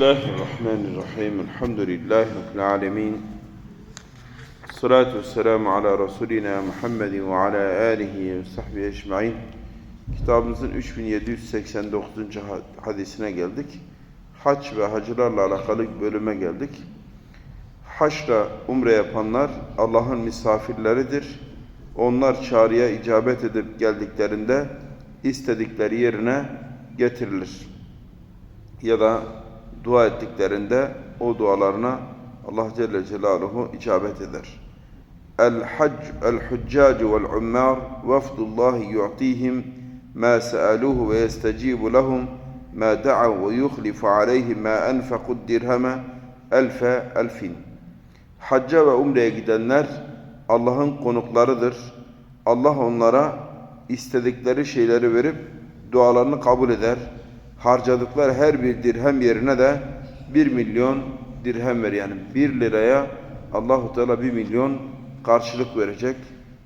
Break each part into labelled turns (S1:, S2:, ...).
S1: Bismillahirrahmanirrahim. Elhamdülillahi Rabbil alemin. Salatu vesselamu ala Resulina Muhammedin ve ala alihi ve sahbihi ecmain. Kitabımızın 3789. ha- hadisine geldik. Hac ve hacılarla alakalı bölüme geldik. Haçla umre yapanlar Allah'ın misafirleridir. Onlar çağrıya icabet edip geldiklerinde istedikleri yerine getirilir ya da dua ettiklerinde o dualarına Allah Celle Celaluhu icabet eder. El hac el huccac vel ummar vafdullah yu'tihim ma sa'aluhu ve yestecibu lahum ma da'u ve yukhlifu aleyhim ma enfaqu dirheme elfe elfin. Hacca ve umreye gidenler Allah'ın konuklarıdır. Allah onlara istedikleri şeyleri verip dualarını kabul eder harcadıkları her bir dirhem yerine de bir milyon dirhem ver. Yani bir liraya Allahu Teala bir milyon karşılık verecek.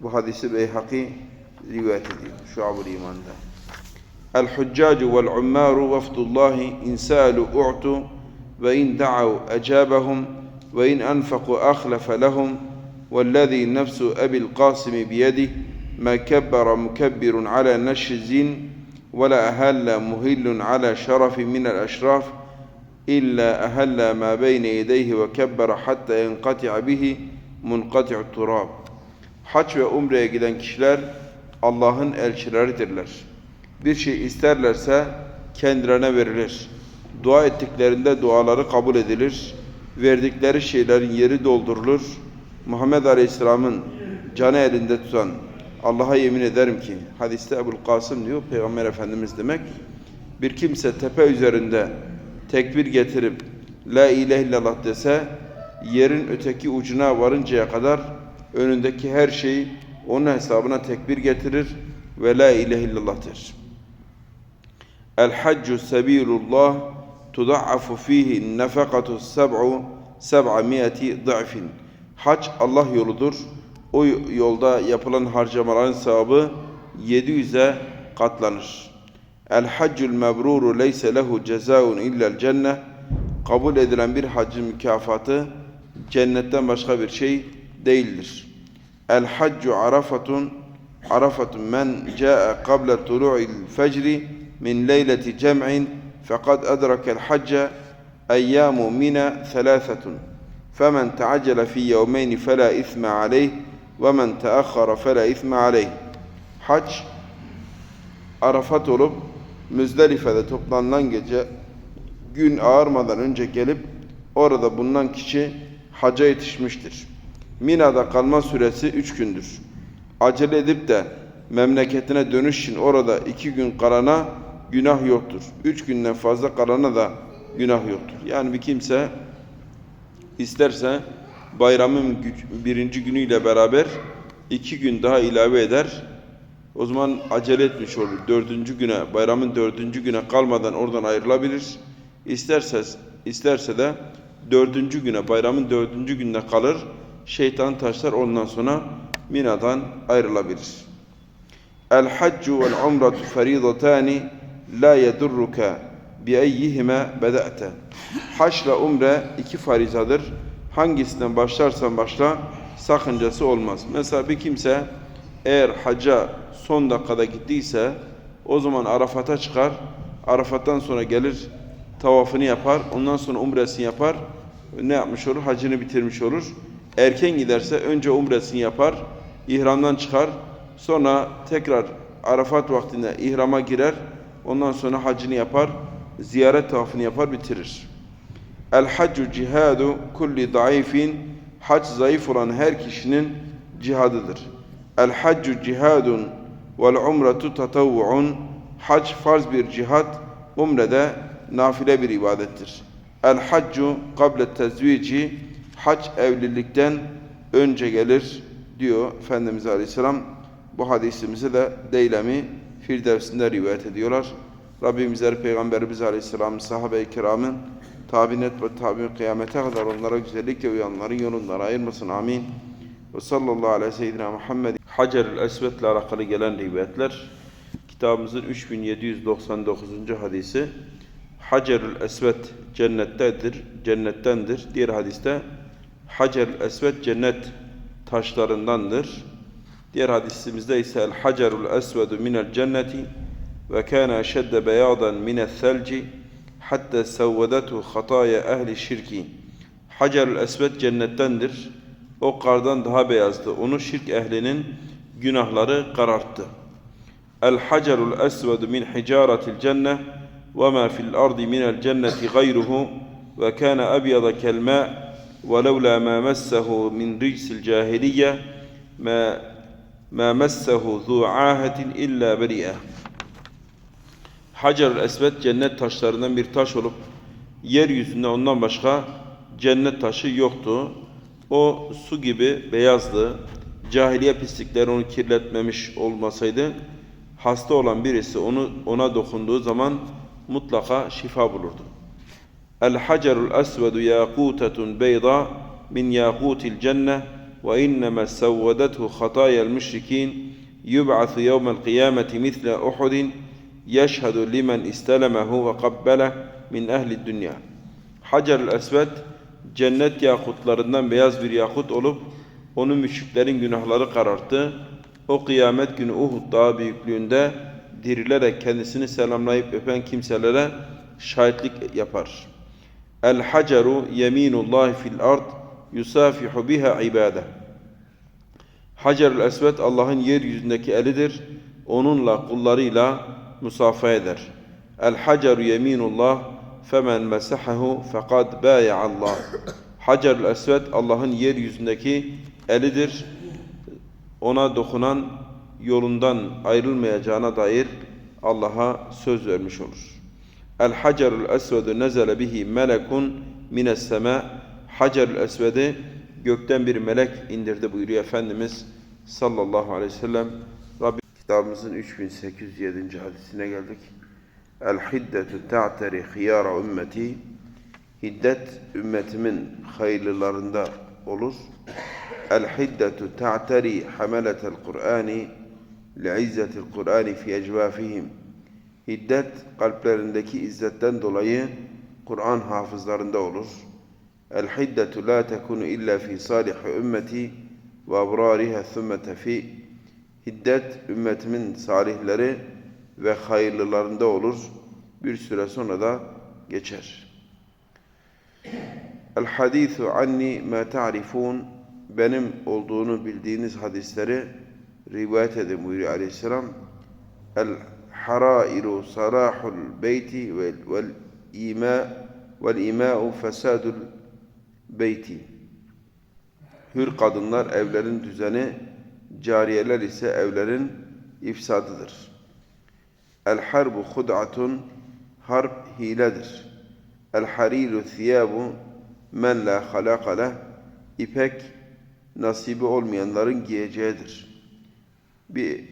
S1: Bu hadisi Beyhaki rivayet ediyor. Şuab-ı İman'da. El-Huccacu vel-Ummaru vefdullahi insalu u'tu ve in da'av ecabahum ve in anfaku ahlefe lehum vellezî nefsu ebil kasimi biyedih ma kebbera mukebbirun ala neşzin ولا أهل مهل على شرف من الأشراف إلا أهل ما بين يديه وكبر حتى ينقطع به منقطع التراب Haç ve umreye giden kişiler Allah'ın elçileridirler. Bir şey isterlerse kendilerine verilir. Dua ettiklerinde duaları kabul edilir. Verdikleri şeylerin yeri doldurulur. Muhammed Aleyhisselam'ın canı elinde tutan Allah'a yemin ederim ki hadiste Ebu'l Kasım diyor Peygamber Efendimiz demek bir kimse tepe üzerinde tekbir getirip La ilahe illallah dese yerin öteki ucuna varıncaya kadar önündeki her şeyi onun hesabına tekbir getirir ve La ilahe illallah der. El haccu sebilullah tuda'afu fihi nefakatu seb'u seb'amiyeti da'fin. Hac Allah yoludur o yolda yapılan harcamaların sevabı 700'e katlanır. El haccul mebruru leyse lehu cezaun illel cennet. Kabul edilen bir haccın mükafatı cennetten başka bir şey değildir. El haccu arafatun arafatun men caa qabla tulu'il fecri min leyleti cem'in fekad edrakel hacca eyyamu mina thalathatun. فمن تعجل في يومين فلا إثم عليه وَمَنْ تَأَخَّرَ فَلَا اِثْمَ عَلَيْهِ Hac, Arafat olup Müzdelife'de toplanılan gece gün ağarmadan önce gelip orada bulunan kişi haca yetişmiştir. Mina'da kalma süresi üç gündür. Acele edip de memleketine dönüş için orada iki gün kalana günah yoktur. Üç günden fazla kalana da günah yoktur. Yani bir kimse isterse bayramın birinci günüyle beraber iki gün daha ilave eder. O zaman acele etmiş olur. Dördüncü güne, bayramın dördüncü güne kalmadan oradan ayrılabilir. İsterse, isterse de dördüncü güne, bayramın dördüncü gününe kalır. Şeytan taşlar ondan sonra Mina'dan ayrılabilir. El haccu vel umratu feridatani la yedurruka bi eyyihime beda'te. Hac ile umre iki farizadır hangisinden başlarsan başla sakıncası olmaz. Mesela bir kimse eğer hacca son dakikada gittiyse o zaman Arafat'a çıkar. Arafat'tan sonra gelir tavafını yapar. Ondan sonra umresini yapar. Ne yapmış olur? Hacını bitirmiş olur. Erken giderse önce umresini yapar. ihramdan çıkar. Sonra tekrar Arafat vaktinde ihrama girer. Ondan sonra hacını yapar. Ziyaret tavafını yapar bitirir. El haccu cihadu kulli daifin hac zayıf olan her kişinin cihadıdır. El haccu cihadun vel umretu tatavvuun hac farz bir cihat, umrede nafile bir ibadettir. El haccu kable tezvici hac evlilikten önce gelir diyor Efendimiz Aleyhisselam. Bu hadisimizi de Deylemi Firdevs'inde rivayet ediyorlar. Rabbimizler Peygamberimiz Aleyhisselam sahabe-i kiramın tabi net ve tabi kıyamete kadar onlara güzellikle uyanların yolundan ayırmasın. Amin. Ve sallallahu aleyhi ve seyyidina Muhammed. Hacer-ül Esved ile alakalı gelen rivayetler. Kitabımızın 3799. hadisi. Hacerül Esved cennettedir, cennettendir. Diğer hadiste Hacerül Esved cennet taşlarındandır. Diğer hadisimizde ise El Hacerul Esvedu minel cenneti ve kana eşedde beyadan minel selci hatta savvedetu hataya ehli şirki. Hacerül Esved cennettendir. O kardan daha beyazdı. Onu şirk ehlinin günahları kararttı. El hacerul esvedu min hicaretil cenne ve ma fil ardi minel cenneti gayruhu ve kana ebyada kel ma ve levla ma messehu min ricsil cahiliye ma ma messehu zu ahatin illa beri'eh. Hacer Esved cennet taşlarından bir taş olup yeryüzünde ondan başka cennet taşı yoktu. O su gibi beyazdı. Cahiliye pislikleri onu kirletmemiş olmasaydı hasta olan birisi onu ona dokunduğu zaman mutlaka şifa bulurdu. El hacerul esvedu yakutetun beyda min yakutil cenne ve innema sevvedethu hataya'l müşrikin yub'asu yevmel kıyameti misle Uhudin limen istelemehu ve kabbele min ehli dünya. Hacerul esved cennet yakutlarından beyaz bir yakut olup onu müşriklerin günahları kararttı. O kıyamet günü Uhud dağı büyüklüğünde dirilerek kendisini selamlayıp öpen kimselere şahitlik yapar. El haceru yeminullah fil ard yusafihu biha ibade. Hacerül esved Allah'ın yeryüzündeki elidir. Onunla kullarıyla musafa eder. El haceru yeminullah femen mesahahu fekad Allah. Hacerül esved Allah'ın yeryüzündeki elidir. Ona dokunan yolundan ayrılmayacağına dair Allah'a söz vermiş olur. El hacerul esvedu nezele bihi melekun mines sema. Hacerul esvedi gökten bir melek indirdi buyuruyor Efendimiz sallallahu aleyhi ve sellem. Kitabımızın 3807. hadisine geldik. El hiddetu ta'teri khiyara ümmeti. Hiddet ümmetimin hayırlılarında olur. El hiddetu ta'teri hameletel Kur'ani li'izzetil Kur'ani fi ecvafihim. Hiddet kalplerindeki izzetten dolayı Kur'an hafızlarında olur. El hiddetu la tekunu illa fi salih ümmeti ve abrariha thumme tefi. Hiddet ümmetimin salihleri ve hayırlılarında olur. Bir süre sonra da geçer. El hadisu anni ma ta'rifun benim olduğunu bildiğiniz hadisleri rivayet edin buyuruyor aleyhisselam. El harairu sarahul beyti vel, vel ima vel ima'u fesadul beyti. Hür kadınlar evlerin düzeni, cariyeler ise evlerin ifsadıdır. El harbu hud'atun harp hiledir. El hariru thiyabu men la halaka ipek nasibi olmayanların giyeceğidir. Bir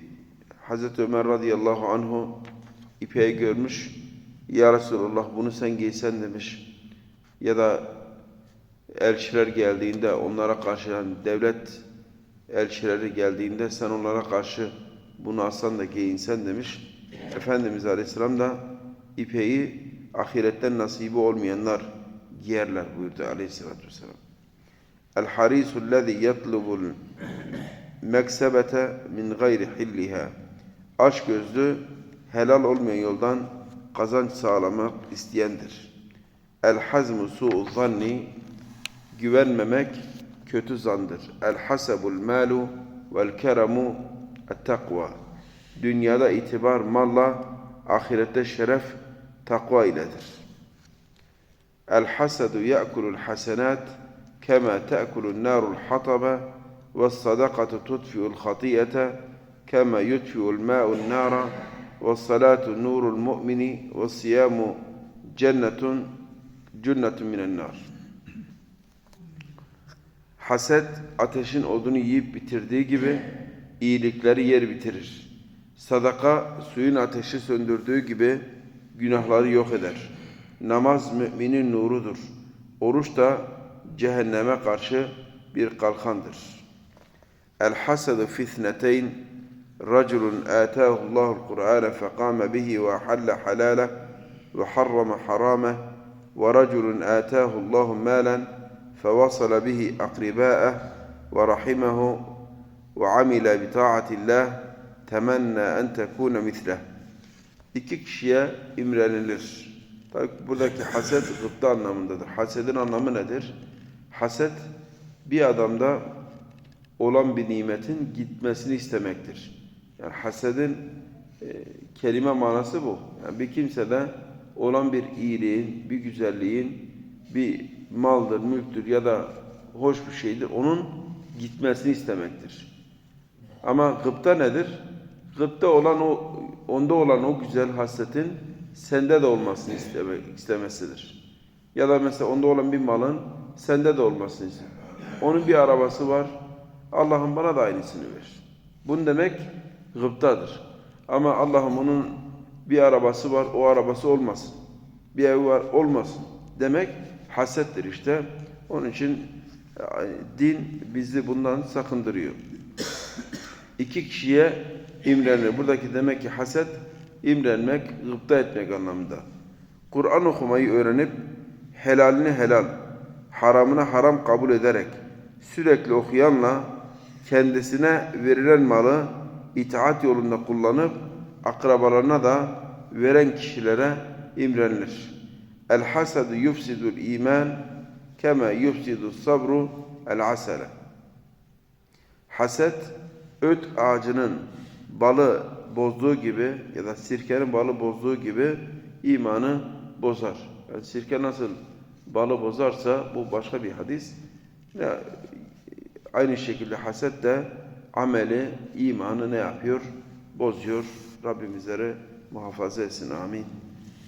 S1: Hazreti Ömer radıyallahu anhu ipeği görmüş. Ya Resulallah bunu sen giysen demiş. Ya da elçiler geldiğinde onlara karşı yani devlet elçileri geldiğinde sen onlara karşı bunu alsan da giyinsen demiş. Efendimiz Aleyhisselam da ipeği ahiretten nasibi olmayanlar giyerler buyurdu Aleyhisselatü Vesselam. El harisul lezî yetlubul meksebete min gayri hilliha. Aç gözlü helal olmayan yoldan kazanç sağlamak isteyendir. El hazmu su'u zanni güvenmemek kötü zandır. El hasebul malu vel keremu et takva. Dünyada itibar malla, ahirette şeref takva iledir. El hasedu ya'kulul hasenat kema ta'kulun narul hataba ve sadakatu tutfi'ul hatiyete kema yutfi'ul ma'un nara ve salatu nurul mu'mini ve siyamu cennetun cennetun minen nar. Haset ateşin odunu yiyip bitirdiği gibi iyilikleri yer bitirir. Sadaka suyun ateşi söndürdüğü gibi günahları yok eder. Namaz müminin nurudur. Oruç da cehenneme karşı bir kalkandır. El hasadu fitneteyn raculun atahu Allahul Kur'an fekame bihi ve halla halale ve harrama harame ve raculun atahu Allahu malen فوصل به أقرباءه ورحمه وعمل بطاعة الله تمنى أن تكون مثله İki kişiye imrenilir. Tabii buradaki haset gıpta anlamındadır. Hasedin anlamı nedir? Haset bir adamda olan bir nimetin gitmesini istemektir. Yani hasedin e, kelime manası bu. Yani bir kimsede olan bir iyiliğin, bir güzelliğin, bir maldır, mülktür ya da hoş bir şeydir. Onun gitmesini istemektir. Ama gıpta nedir? Gıpta olan o, onda olan o güzel hasletin sende de olmasını isteme, istemesidir. Ya da mesela onda olan bir malın sende de olmasını ister. Onun bir arabası var. Allah'ım bana da aynısını ver. Bunun demek gıptadır. Ama Allah'ım onun bir arabası var, o arabası olmasın. Bir evi var, olmasın. Demek hasettir işte. Onun için yani din bizi bundan sakındırıyor. İki kişiye imrenir. Buradaki demek ki haset, imrenmek, gıpta etmek anlamında. Kur'an okumayı öğrenip helalini helal, haramını haram kabul ederek sürekli okuyanla kendisine verilen malı itaat yolunda kullanıp akrabalarına da veren kişilere imrenilir. El hasadu yufsidul iman kema yufsidu sabru el asale. Haset öt ağacının balı bozduğu gibi ya da sirkenin balı bozduğu gibi imanı bozar. Yani sirke nasıl balı bozarsa bu başka bir hadis. Ya, aynı şekilde haset de ameli, imanı ne yapıyor? Bozuyor. Rabbim bizleri muhafaza etsin. Amin.